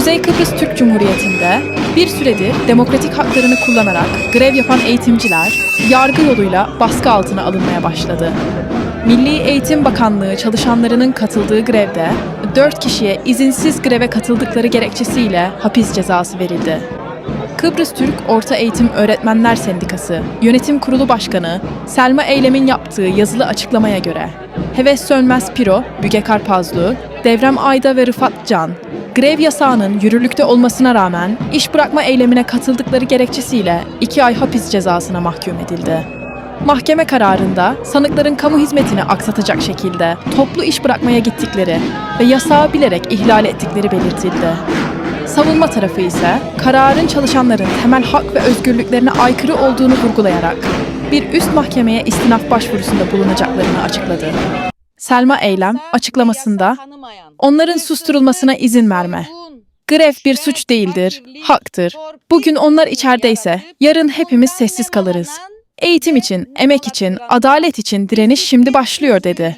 Kuzey Kıbrıs Türk Cumhuriyeti'nde bir süredir demokratik haklarını kullanarak grev yapan eğitimciler yargı yoluyla baskı altına alınmaya başladı. Milli Eğitim Bakanlığı çalışanlarının katıldığı grevde 4 kişiye izinsiz greve katıldıkları gerekçesiyle hapis cezası verildi. Kıbrıs Türk Orta Eğitim Öğretmenler Sendikası Yönetim Kurulu Başkanı Selma Eylem'in yaptığı yazılı açıklamaya göre Heves Sönmez Piro, Büge Karpazlı, Devrem Ayda ve Rıfat Can, grev yasağının yürürlükte olmasına rağmen iş bırakma eylemine katıldıkları gerekçesiyle iki ay hapis cezasına mahkum edildi. Mahkeme kararında sanıkların kamu hizmetini aksatacak şekilde toplu iş bırakmaya gittikleri ve yasağı bilerek ihlal ettikleri belirtildi. Savunma tarafı ise kararın çalışanların temel hak ve özgürlüklerine aykırı olduğunu vurgulayarak bir üst mahkemeye istinaf başvurusunda bulunacaklarını açıkladı. Selma Eylem açıklamasında onların susturulmasına izin verme. Grev bir suç değildir, haktır. Bugün onlar içerideyse yarın hepimiz sessiz kalırız. Eğitim için, emek için, adalet için direniş şimdi başlıyor dedi.